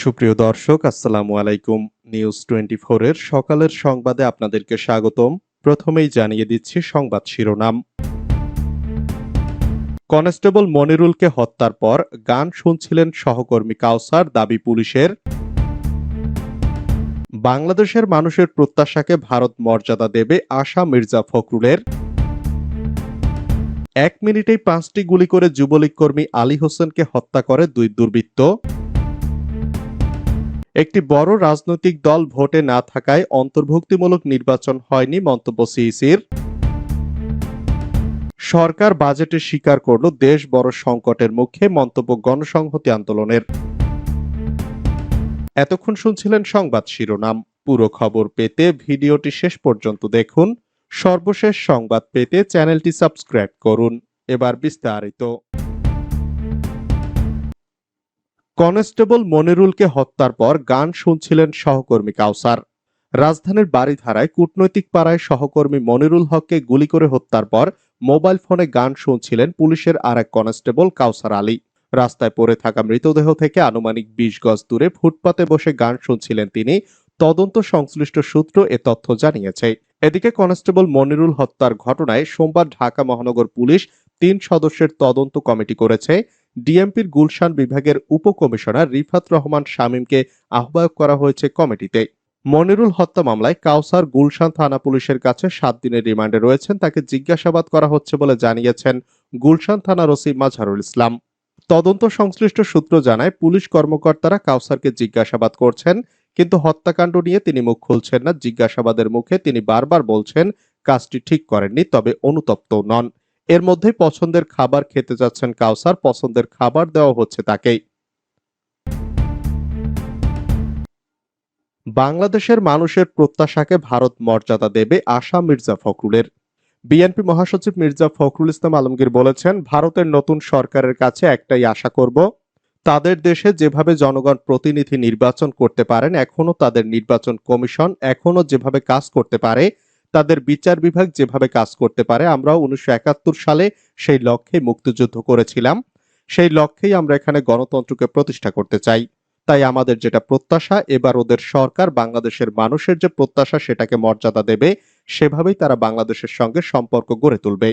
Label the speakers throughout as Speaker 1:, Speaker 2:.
Speaker 1: সুপ্রিয় দর্শক, আসসালামু আলাইকুম। নিউজ টোয়েন্টি এর সকালের সংবাদে আপনাদেরকে স্বাগতম। প্রথমেই জানিয়ে দিচ্ছি সংবাদ শিরোনাম। কনস্টেবল মনিরুলকে হত্যার পর গান শুনছিলেন সহকর্মী কাউসার, দাবি পুলিশের। বাংলাদেশের মানুষের প্রত্যাশাকে ভারত মর্যাদা দেবে আশা মির্জা ফখরুলের। এক মিনিটেই পাঁচটি গুলি করে যুবলীগ কর্মী আলী হোসেনকে হত্যা করে দুই দুর্বৃত্ত। একটি বড় রাজনৈতিক দল ভোটে না থাকায় অন্তর্ভুক্তিমূলক নির্বাচন হয়নি মন্তব্য সিইসির। সরকার বাজেটে স্বীকার করল দেশ বড় সংকটের মুখে মন্তব্য গণসংহতি আন্দোলনের। এতক্ষণ শুনছিলেন সংবাদ শিরোনাম। পুরো খবর পেতে ভিডিওটি শেষ পর্যন্ত দেখুন। সর্বশেষ সংবাদ পেতে চ্যানেলটি সাবস্ক্রাইব করুন। এবার বিস্তারিত। কনস্টেবল মনিরুলকে হত্যার পর গান শুনছিলেন সহকর্মী কাউসার। রাজধানীর বাড়িধারায় কূটনৈতিক পাড়ায় সহকর্মী মনিরুল হককে গুলি করে হত্যার পর মোবাইল ফোনে গান শুনছিলেন পুলিশের আর এক কনস্টেবল কাউসার আলী। রাস্তায় পড়ে থাকা মৃতদেহ থেকে আনুমানিক বিশ গজ দূরে ফুটপাতে বসে গান শুনছিলেন তিনি। তদন্ত সংশ্লিষ্ট সূত্র এ তথ্য জানিয়েছে। এদিকে কনস্টেবল মনিরুল হত্যার ঘটনায় সোমবার ঢাকা মহানগর পুলিশ তিন সদস্যের তদন্ত কমিটি করেছে। ডিএমপির গুলশান বিভাগের উপকমিশনার রিফাত রহমান শামীমকে আহ্বায়ক করা হয়েছে কমিটিতে। মনিরুল হত্যা মামলায় কাউসার গুলশান থানা পুলিশের কাছে সাত দিনের রিমান্ডে রয়েছেন। তাকে জিজ্ঞাসাবাদ করা হচ্ছে বলে জানিয়েছেন গুলশান থানার ওসি মাজহারুল ইসলাম। তদন্ত সংশ্লিষ্ট সূত্র জানায়, পুলিশ কর্মকর্তারা কাউসারকে জিজ্ঞাসাবাদ করছেন, কিন্তু হত্যাকাণ্ড নিয়ে তিনি মুখ খুলছেন না। জিজ্ঞাসাবাদের মুখে তিনি বারবার বলছেন, কাজটি ঠিক করেননি, তবে অনুতপ্ত নন। এর মধ্যেই পছন্দের খাবার খেতে যাচ্ছেন কাউসার, পছন্দের খাবার দেওয়া হচ্ছে তাকেই। বাংলাদেশের মানুষের প্রত্যাশাকে ভারত মর্যাদা দেবে আশা মির্জা ফখরুলের। বিএনপি মহাসচিব মির্জা ফখরুল ইসলাম আলমগীর বলেছেন, ভারতের নতুন সরকারের কাছে একটাই আশা করব, তাদের দেশে যেভাবে জনগণ প্রতিনিধি নির্বাচন করতে পারেন এখনও তাদের নির্বাচন কমিশন এখনও যেভাবে কাজ করতে পারে তাদের বিচার বিভাগ যেভাবে কাজ করতে পারে, আমরাও উনিশশো একাত্তর সালে সেই লক্ষ্যে মুক্তিযুদ্ধ করেছিলাম। সেই লক্ষ্যেই আমরা এখানে গণতন্ত্রকে প্রতিষ্ঠা করতে চাই। তাই আমাদের যেটা প্রত্যাশা, এবার ওদের সরকার বাংলাদেশের মানুষের যে প্রত্যাশা, সেটাকে মর্যাদা দেবে, সেভাবেই তারা বাংলাদেশের সঙ্গে সম্পর্ক গড়ে তুলবে।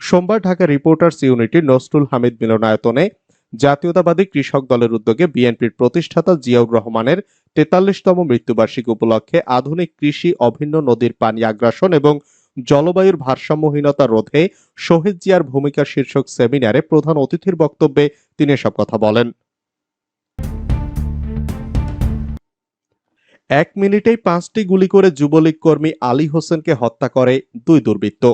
Speaker 1: সোমবার ঢাকা রিপোর্টার্স ইউনিটি নসরুল হামিদ মিলনায়তনে জাতীয়তাবাদী কৃষক দলের উদ্যোগে বিএনপির প্রতিষ্ঠাতা জিয়াউর রহমানের তেতাল্লিশতম মৃত্যুবার্ষিকী উপলক্ষে আধুনিক কৃষি অভিন্ন নদীর পানি আগ্রাসন এবং জলবায়ুর ভারসাম্যহীনতা রোধে শহীদ জিয়ার ভূমিকা শীর্ষক সেমিনারে প্রধান অতিথির বক্তব্যে তিনি এসব কথা বলেন। এক মিনিটেই পাঁচটি গুলি করে যুবলীগ কর্মী আলী হোসেনকে হত্যা করে দুই দুর্বৃত্ত।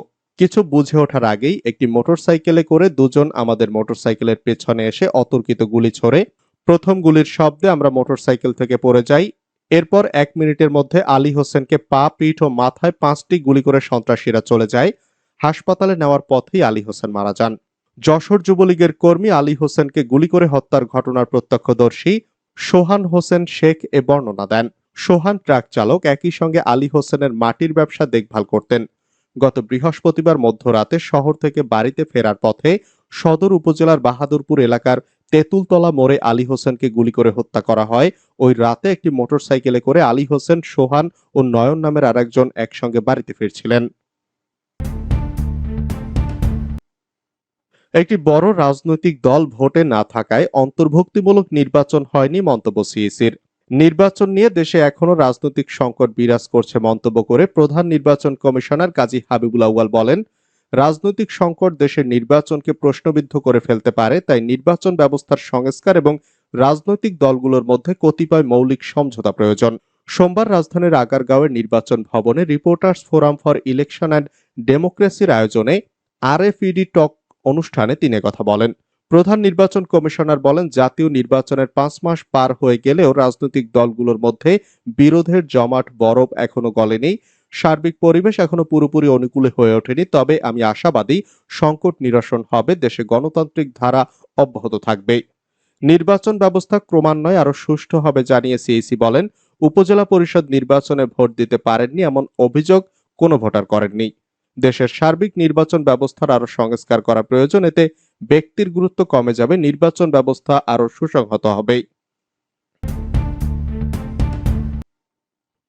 Speaker 1: কিছু বুঝে ওঠার আগেই একটি মোটরসাইকেলে করে দুজন আমাদের মোটরসাইকেলের পেছনে এসে অতর্কিত গুলি ছোড়ে। প্রথম গুলির শব্দে আমরা মোটরসাইকেল থেকে পড়ে যাই। এরপর এক মিনিটের মধ্যে আলী হোসেনকে পা, পিঠ ও মাথায় পাঁচটি গুলি করে সন্ত্রাসীরা চলে যায়। হাসপাতালে নেওয়ার পথেই আলী হোসেন মারা যান। যশোর যুবলীগের কর্মী আলী হোসেনকে গুলি করে হত্যার ঘটনার প্রত্যক্ষদর্শী সোহান হোসেন শেখ এ বর্ণনা দেন। সোহান ট্রাক চালক একই সঙ্গে আলী হোসেনের মাটির ব্যবসা দেখভাল করতেন। গত বৃহস্পতিবার মধ্যরাতে শহর থেকে বাড়িতে ফেরার পথে সদর উপজেলার বাহাদুরপুর এলাকার তেঁতুলতলা মোড়ে আলী হোসেনকে গুলি করে হত্যা করা হয়। ওই রাতে একটি মোটরসাইকেলে করে আলী হোসেন, সোহান ও নয়ন নামের আরেকজন একসঙ্গে বাড়িতে ফিরছিলেন। একটি বড় রাজনৈতিক দল ভোটে না থাকায় অন্তর্ভুক্তিমূলক নির্বাচন হয়নি মন্তব্য সিইসির। নির্বাচন নিয়ে দেশে এখনও রাজনৈতিক সংকট বিরাজ করছে মন্তব্য করে প্রধান নির্বাচন কমিশনার কাজী হাবিবুল আউয়াল বলেন, রাজনৈতিক সংকট দেশের নির্বাচনকে প্রশ্নবিদ্ধ করে ফেলতে পারে, তাই নির্বাচন ব্যবস্থার সংস্কার এবং রাজনৈতিক দলগুলোর মধ্যে কতিপয় মৌলিক সমঝোতা প্রয়োজন। সোমবার রাজধানীর আগারগাঁওয়ের নির্বাচন ভবনে reporters forum for election and ডেমোক্রেসির আয়োজনে আরএফইডি টক অনুষ্ঠানে তিনি কথা বলেন। প্রধান নির্বাচন কমিশনার বলেন, জাতীয় নির্বাচনের পাঁচ মাস পার হয়ে গেলেও রাজনৈতিক দলগুলোর মধ্যে বিরোধের জমাট বরফ এখনও গলেনি। সার্বিক পরিবেশ এখনও পুরোপুরি অনুকূলে হয়ে ওঠেনি। তবে আমি আশাবাদী সংকট নিরসন হবে, দেশে গণতান্ত্রিক ধারা অব্যাহত থাকবে। নির্বাচন ব্যবস্থা ক্রমান্বয়ে আরও সুষ্ঠু হবে জানিয়ে সিইসি বলেন, উপজেলা পরিষদ নির্বাচনে ভোট দিতে পারেননি এমন অভিযোগ কোনো ভোটার করেননি। দেশের সার্বিক নির্বাচন ব্যবস্থার আরও সংস্কার করা প্রয়োজন, এতে ব্যক্তির গুরুত্ব কমে যাবে, নির্বাচন ব্যবস্থা আরও সুসংহত হবে।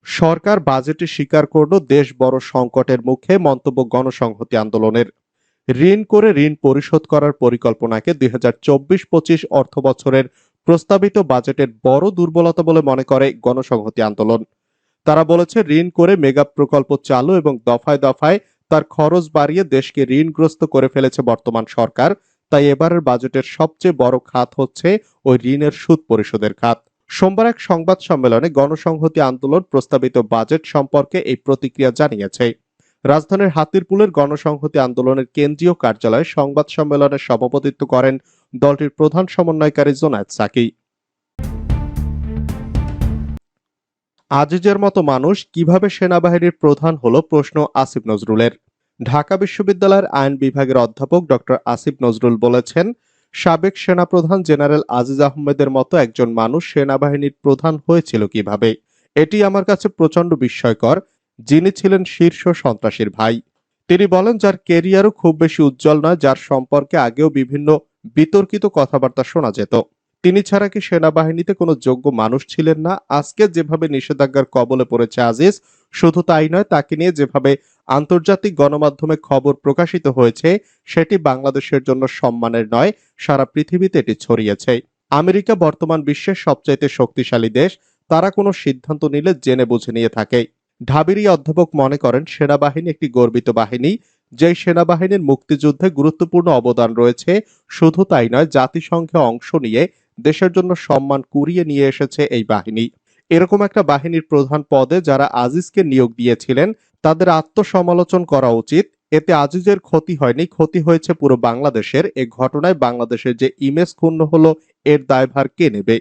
Speaker 1: সরকার বাজেটে স্বীকার করল দেশ বড় সংকটের মুখে মন্তব্য গণসংহতি আন্দোলনের। ঋণ করে ঋণ পরিশোধ করার পরিকল্পনাকে দুই হাজার চব্বিশ পঁচিশ অর্থ বছরের প্রস্তাবিত বাজেটের বড় দুর্বলতা বলে মনে করে গণসংহতি আন্দোলন। তারা বলেছে, ঋণ করে মেগা প্রকল্প চালু এবং দফায় দফায় তার খরচ বাড়িয়ে দেশকে ঋণগ্রস্ত করে ফেলেছে বর্তমান সরকার। তাই এবারের বাজেটের সবচেয়ে বড় খাত হচ্ছে ওই ঋণের সুদ পরিশোধের খাত। সোমবার এক সংবাদ সম্মেলনে গণসংহতি আন্দোলন প্রস্তাবিত বাজেট সম্পর্কে এই প্রতিক্রিয়া জানিয়েছে। রাজধানীর হাতিরপুলের গণসংহতি আন্দোলনের কেন্দ্রীয় কার্যালয়ে সংবাদ সম্মেলনে সভাপতিত্ব করেন দলটির প্রধান সমন্বয়কারী জোনায়েদ সাকি। আজিজের মতো মানুষ কীভাবে সেনাবাহিনীর প্রধান হলো প্রশ্ন আসিফ নজরুলের। ঢাকা বিশ্ববিদ্যালয়ের আইন বিভাগের অধ্যাপক ডক্টর আসিফ নজরুল বলেছেন, সাবেক সেনাপ্রধান জেনারেল আজিজ আহমেদের মতো একজন মানুষ সেনাবাহিনীর প্রধান হয়েছিল কীভাবে? এটি আমার কাছে প্রচণ্ড বিস্ময়কর। যিনি ছিলেন শীর্ষ সন্ত্রাসীর ভাই। তিনি বলেন, যার কেরিয়ারও খুব বেশি উজ্জ্বল নয়, যার সম্পর্কে আগেও বিভিন্ন বিতর্কিত কথাবার্তা শোনা যেত। তিনি ছাড়া কি সেনাবাহিনীতে কোনো যোগ্য মানুষ ছিলেন না? আজকে যেভাবে নিষেধাজ্ঞার কবলে পড়েছে আজিজ, শুধু তাই নয়, তাকে নিয়ে যেভাবে আন্তর্জাতিক গণমাধ্যমে খবর প্রকাশিত হয়েছে, সেটি বাংলাদেশের জন্য সম্মানের নয়, সারা পৃথিবীতে এটি ছড়িয়েছে। আমেরিকা বর্তমান বিশ্বের সবচাইতে শক্তিশালী দেশ, তারা কোনো সিদ্ধান্ত নিলে জেনে বুঝে নিয়ে থাকে। ঢাবিরি অধ্যাপক মনে করেন, সেনাবাহিনী একটি গর্বিত বাহিনী, যেই সেনাবাহিনীর মুক্তিযুদ্ধে গুরুত্বপূর্ণ অবদান রয়েছে, শুধু তাই নয়, জাতিসংঘে অংশ নিয়ে দেশের জন্য সম্মান কুড়িয়ে নিয়ে এসেছে এই বাহিনী। এরকম একটা বাহিনীর প্রধান পদে যারা আজিজকে নিয়োগ দিয়েছিলেন, তাদের আত্মসমালোচন করা উচিত। এতে আজিজের ক্ষতি হয়নি, ক্ষতি হয়েছে পুরো বাংলাদেশের। এ ঘটনায় বাংলাদেশের যে ইমেজ ক্ষুণ্ণ হলো, এর দায়ভার কে নেবে?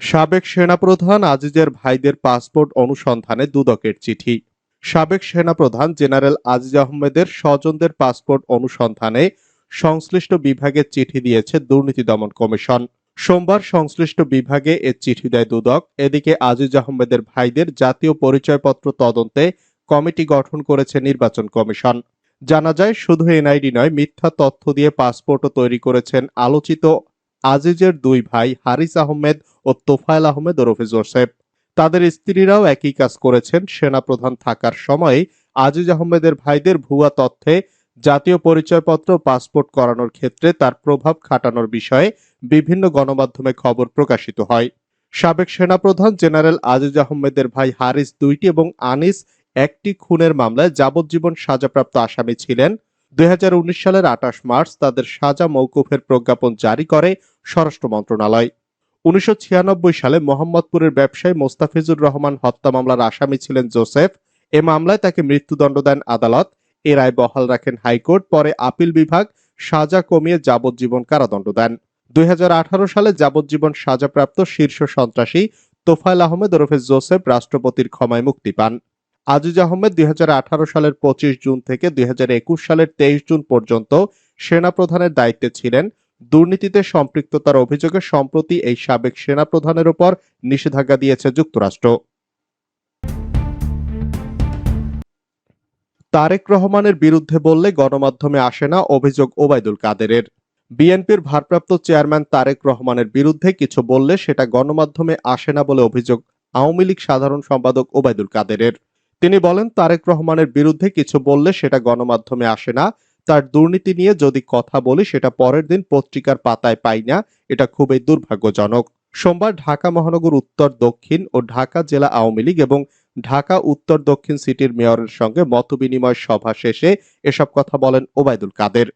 Speaker 1: সাবেক সেনাপ্রধান আজিজের ভাইদের পাসপোর্ট অনুসন্ধানে দুদকের চিঠি। সাবেক সেনাপ্রধান জেনারেল আজিজ আহমেদের স্বজনদের পাসপোর্ট অনুসন্ধানে সংশ্লিষ্ট বিভাগে চিঠি দিয়েছে দুর্নীতি দমন কমিশন। সোমবার সংশ্লিষ্ট বিভাগে এ চিঠি দেয় দুদক। এদিকে আজিজ আহমেদের ভাইদের জাতীয় পরিচয়পত্র তদন্তে কমিটি গঠন করেছে নির্বাচন কমিশন। জানা যায়, শুধু এনআইডি নয়, মিথ্যা তথ্য দিয়ে পাসপোর্টও তৈরি করেছেন আলোচিত আজিজের দুই ভাই হারিস আহমেদ ও তোফায়েল আহমেদ ওরফে জোসেফ। তাদের স্ত্রীরাও একই কাজ করেছেন। সেনাপ্রধান থাকার সময় আজিজ আহমেদের ভাইদের ভুয়া তথ্যে জাতীয় পরিচয়পত্র পাসপোর্ট করানোর ক্ষেত্রে তার প্রভাব খাটানোর বিষয়ে বিভিন্ন গণমাধ্যমে খবর প্রকাশিত হয়। সাবেক সেনাপ্রধান জেনারেল আজিজ আহমেদের ভাই হারিস দুইটি এবং আনিস একটি খুনের মামলায় যাবজ্জীবন সাজাপ্রাপ্ত আসামি ছিলেন। দুই হাজার উনিশ সালের আঠাশ মার্চ তাদের সাজা মৌকুফের প্রজ্ঞাপন জারি করে স্বরাষ্ট্র মন্ত্রণালয়। উনিশশো ছিয়ানব্বই সালে মোহাম্মদপুরের ব্যবসায়ী মোস্তাফিজুর রহমান হত্যা মামলার আসামি ছিলেন জোসেফ। এ মামলায় তাকে মৃত্যুদণ্ড দেন আদালত। এ রায় বহাল রাখেন হাইকোর্ট, পরে আপিল বিভাগ সাজা কমিয়ে যাবজ্জীবন কারাদণ্ড দেন। দুই হাজার আঠারো সালে যাবজ্জীবন সাজাপ্রাপ্ত শীর্ষ সন্ত্রাসী তোফায়েল আহমেদ ওরফে জোসেফ রাষ্ট্রপতির ক্ষমায় মুক্তি পান। আজিজ আহমেদ দুই হাজার আঠারো সালের পঁচিশ জুন থেকে দুই হাজার একুশ সালের তেইশ জুন পর্যন্ত সেনাপ্রধানের দায়িত্বে ছিলেন। দুর্নীতিতে সম্পৃক্ততার অভিযোগে সম্প্রতি এই সাবেক সেনাপ্রধানের ওপর নিষেধাজ্ঞা দিয়েছে যুক্তরাষ্ট্র। তারেক রহমানের বিরুদ্ধে বললে গণমাধ্যমে আসে না অভিযোগ ওবায়দুল কাদেরের। বিএনপির ভারপ্রাপ্ত চেয়ারম্যান তারেক রহমানের বিরুদ্ধে কিছু বললে সেটা গণমাধ্যমে আসে না বলে অভিযোগ আওয়ামী লীগ সাধারণ সম্পাদক ওবায়দুল কাদেরের। তিনি বলেন, তারেক রহমানের বিরুদ্ধে কিছু বললে সেটা গণমাধ্যমে আসে না। তার দুর্নীতি নিয়ে যদি কথা বলি, সেটা পরের দিন পত্রিকার পাতায় পাই না। এটা খুবই দুর্ভাগ্যজনক। সোমবার ঢাকা মহানগর উত্তর দক্ষিণ ও ঢাকা জেলা আওয়ামী লীগ এবং ঢাকা, উত্তর, দক্ষিণ সিটির মেয়রের সঙ্গে মতবিনিময় সভা শেষে এসব কথা বলেন ওবায়দুল কাদের।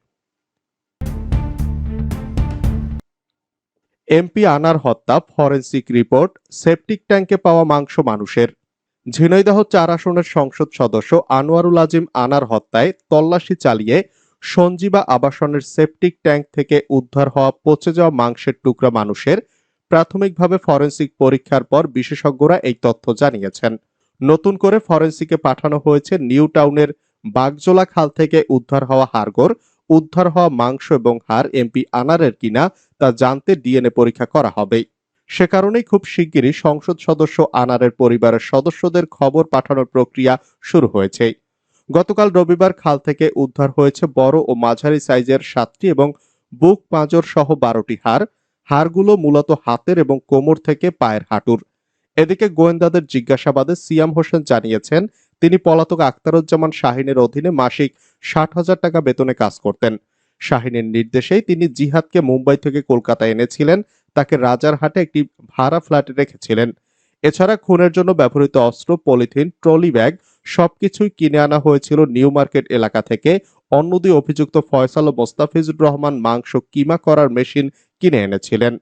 Speaker 1: এমপি আনার হত্যা, ফরেন্সিক রিপোর্ট, সেপটিক ট্যাঙ্কে পাওয়া মাংস মানুষের। ঝিনাইদহ চার আসনের সংসদ সদস্য আনোয়ারুল আজিম আনার হত্যায় তল্লাশি চালিয়ে সঞ্জীবা আবাসনের সেপটিক ট্যাঙ্ক থেকে উদ্ধার হওয়া পচে যাওয়া মাংসের টুকরা মানুষের প্রাথমিকভাবে ফরেন্সিক পরীক্ষার পর বিশেষজ্ঞরা এই তথ্য জানিয়েছেন। নতুন করে ফরেন্সিকে পাঠানো হয়েছে নিউ টাউনের বাগজোলা খাল থেকে উদ্ধার হওয়া হাড়গোড়, উদ্ধার হওয়া মাংস এবং হাড় এমপি আনারের কিনা তা জানতে ডিএনএ পরীক্ষা করা হবে। সে কারণেই খুব শিগগিরই সংসদ সদস্য আনারের পরিবারের সদস্যদের খবর পাঠানোর প্রক্রিয়া শুরু হয়েছে। গতকাল রবিবার খাল থেকে উদ্ধার হয়েছে বড় ও মাঝারি সাইজের সাতটি এবং বুক পাঁজর সহ বারোটি হাড়। হাড়গুলো মূলত হাতের এবং কোমর থেকে পায়ের হাঁটুর। এদিকে গোয়েন্দাদের জিজ্ঞাসাবাদে সিয়াম হোসেন জানিয়েছেন, তিনি পলাতক আক্তারুজ্জামান শাহিনের অধীনে মাসিক ষাট হাজার টাকা বেতনে কাজ করতেন। শাহিনের নির্দেশেই তিনি জিহাদকে মুম্বাই থেকে কলকাতায় এনেছিলেন, তাকে রাজারহাটে একটি ভাড়া ফ্ল্যাটে রেখেছিলেন। এছাড়া খুনের জন্য ব্যবহৃত অস্ত্র, পলিথিন, ট্রলি ব্যাগ সবকিছুই কিনে আনা হয়েছিল নিউ মার্কেট এলাকা থেকে। অন্য দুই অভিযুক্ত ফয়সাল ও মোস্তাফিজুর রহমান মাংস কিমা করার মেশিন কিনে এনেছিলেন।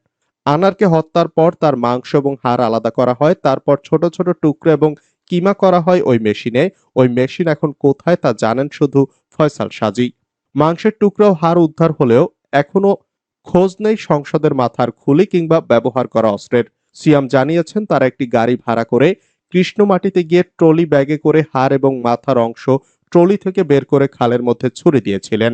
Speaker 1: আনারকে হত্যার পর তার মাংস এবং হাড় আলাদা করা হয়, তারপর ছোট ছোট টুকরো এবং কিমা করা হয় ওই মেশিনে। ওই মেশিন এখন কোথায় তা জানেন শুধু ফয়সাল সাজি। মাংসের টুকরো হাড় উদ্ধার হলেও এখনও খোঁজ নেই সংসদের মাথার খুলি কিংবা ব্যবহার করা অস্ত্রের। সিয়াম জানিয়েছেন, তারা একটি গাড়ি ভাড়া করে কৃষ্ণমাটিতে গিয়ে ট্রলি ব্যাগে করে হাড় এবং মাথার অংশ ট্রলি থেকে বের করে খালের মধ্যে ছুড়ে দিয়েছিলেন।